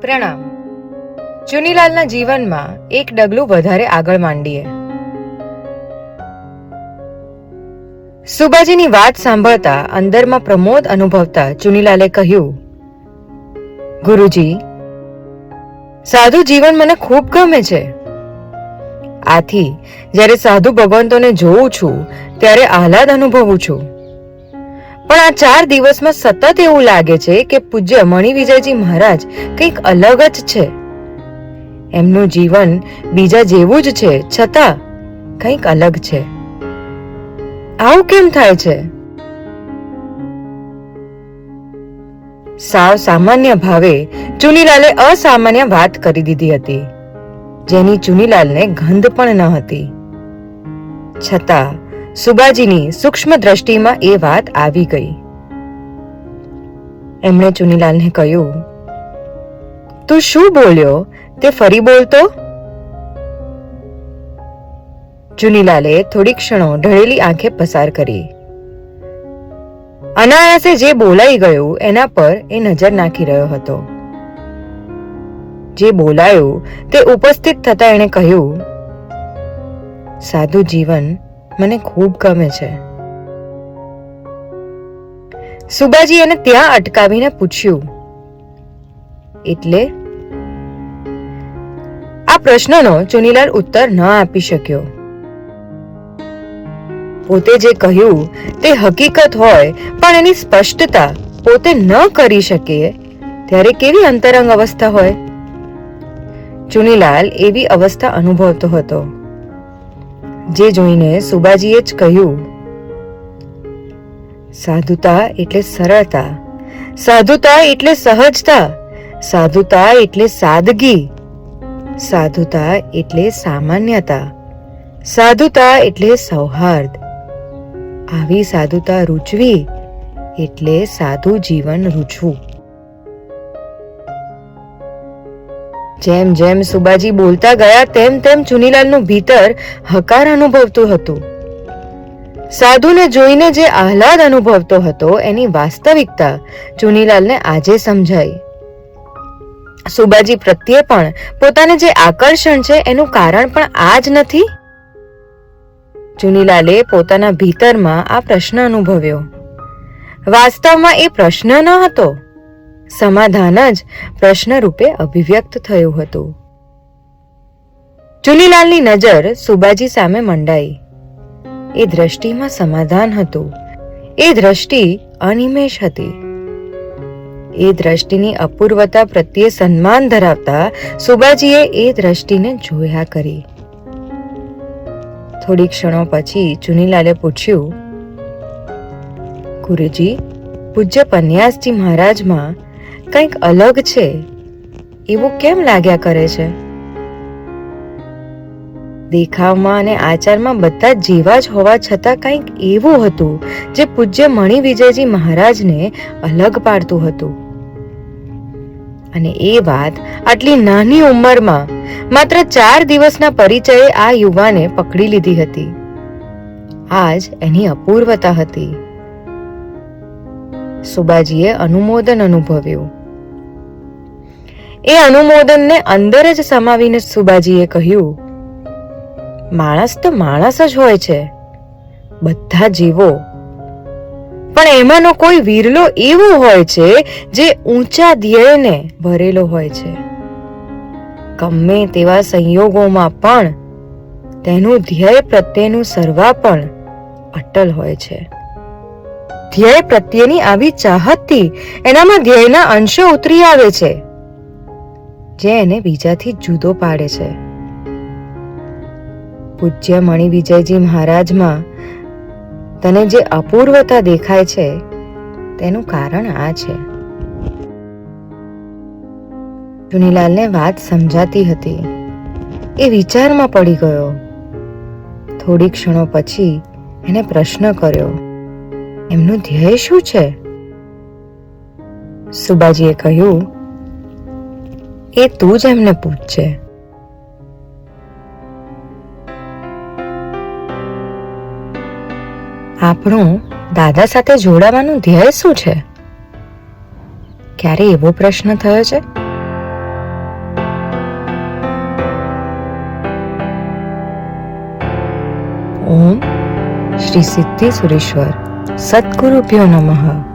પ્રણામ. ચુનીલાલના જીવનમાં એક ડગલું વધારે આગળ માંડીએ. સુબાજીની વાત સાંભળતા અંદરમાં પ્રમોદ અનુભવતા ચુનીલાલે કહ્યું, ગુરુજી, સાધુ જીવન મને ખૂબ ગમે છે. આથી જ્યારે સાધુ ભગવંતોને જોઉં છું, ત્યારે આહલાદ અનુભવું છું. પણ આ ચાર દિવસમાં સતત એવું લાગે છે કે પૂજ્ય મણિ વિજયજી મહારાજ કંઈક અલગ જ છે. એમનું જીવન બીજા જેવું જ છે, છતાં કંઈક અલગ છે. આવું કેમ થાય છે? સાવ સામાન્ય ભાવે ચુનીલાલે અસામાન્ય વાત કરી દીધી હતી. જેની ચુનીલાલને ગંધ પણ ન હતી. છતાં સુબાજીની સૂક્ષ્મ દ્રષ્ટિમાં એ વાત આવી ગઈ. એમણે ચુનીલાલને કહ્યું, તું શું બોલ્યો? તે ફરી બોલતો? ચુનીલાલે થોડી ક્ષણો ઢળેલી આંખે પસાર કરી. અનાયાસે જે બોલાઈ ગયું એના પર એ નજર નાખી રહ્યો હતો. જે બોલાયું તે ઉપસ્થિત થતા એણે કહ્યું, સાધુ જીવન મને ખૂબ ગમે છે. સુબાજી એને ત્યાં અટકાવીને પૂછ્યું. એટલે? આ પ્રશ્નનો ચુનીલાલ ઉત્તર ન આપી શક્યો. પોતે જે કહ્યું તે હકીકત હોય, પણ એની સ્પષ્ટતા પોતે ન કરી શકે ત્યારે કેવી અંતરંગ અવસ્થા હોય? ચુનીલાલ એવી અવસ્થા અનુભવતો હતો. જે જોઈને સુબાજીએ જ કહ્યું, સાધુતા એટલે સરળતા, સાધુતા એટલે સહજતા, સાધુતા એટલે સાદગી, સાધુતા એટલે સામાન્યતા, સાધુતા એટલે સૌહાર્દ. આવી સાધુતા રૂચવી એટલે સાધુ જીવન રૂચવું. જેમ જેમ સુબાજી બોલતા ગયા, તેમ તેમ ચુનીલાલનું ભીતર હકાર અનુભવતું હતું. સાધુને જોઈને જે આહલાદ અનુભવતો હતો, એની વાસ્તવિકતા ચુનીલાલને આજે સમજાઈ. સુબાજી પ્રત્યે પણ પોતાને જે આકર્ષણ છે, એનું કારણ પણ આ જ નથી? ચુનીલાલે પોતાના ભીતરમાં આ પ્રશ્ન અનુભવ્યો. વાસ્તવમાં એ પ્રશ્ન ન હતો. સમાધાન જ પ્રશ્ન રૂપે અભિવ્યક્ત થયું હતું. ચુનીલાલની નજર સુબાજી સામે મંડાઈ. એ દ્રષ્ટિમાં સમાધાન હતું. એ દ્રષ્ટિ અનિમેષ હતી. એ દ્રષ્ટિની અપૂર્વતા પ્રત્યે સન્માન ધરાવતા સુબાજીએ એ દ્રષ્ટિને જોયા કરી. થોડી ક્ષણો પછી ચુનીલાલે પૂછ્યું, ગુરુજી, પૂજ્ય પન્યાસજી મહારાજમાં કંઈક અલગ છે? એવું કેમ લાગ્યા કરે છે? દેખાવમાં અને આચારમાં બધા જેવા જ હોવા છતાં કંઈક એવું હતું, જે પૂજ્ય મણિ વિજયજી મહારાજને અલગ પાડતું હતું. અને એ વાત આટલી નાની ઉંમરમાં, માત્ર ચાર દિવસના પરિચયે આ યુવાને પકડી લીધી હતી. આજ એની અપૂર્વતા હતી. સુબાજીએ અનુમોદન અનુભવ્યું. એ અનુમોદનને અંદર જ સમાવીને સુબાજીએ કહ્યું, માણસ તો માણસ જ હોય છે, બધા જીવો. પણ એમાંનો કોઈ વીરલો એવો હોય છે જે ઊંચા ધ્યેયને ભરેલો હોય છે. ગમે તેવા સંયોગોમાં પણ તેનું ધ્યેય પ્રત્યેનું સર્વાપણ અટલ હોય છે. ધ્યેય પ્રત્યેની આવી ચાહતથી એનામાં ધ્યેયના અંશો ઉતરી આવે છે. જે એને બીજાથી જુદો પાડે છે. પૂજ્ય મણિ વિજયજી મહારાજમાં તને જે અપૂર્વતા દેખાય છે, તેનું કારણ આ છે. ચુનીલાલને વાત સમજાતી હતી. એ વિચારમાં પડી ગયો. થોડી ક્ષણો પછી એને પ્રશ્ન કર્યો, એમનું ધ્યેય શું છે? સુબાજીએ કહ્યું એ તું જ એમને પૂછજે. આપણું દાદા સાથે જોડાવાનું ધ્યેય શું છે? ક્યારે એવો પ્રશ્ન થયો છે? ઓમ શ્રી સિદ્ધિ સુરેશ્વર સદગુરુભ્યો નમઃ.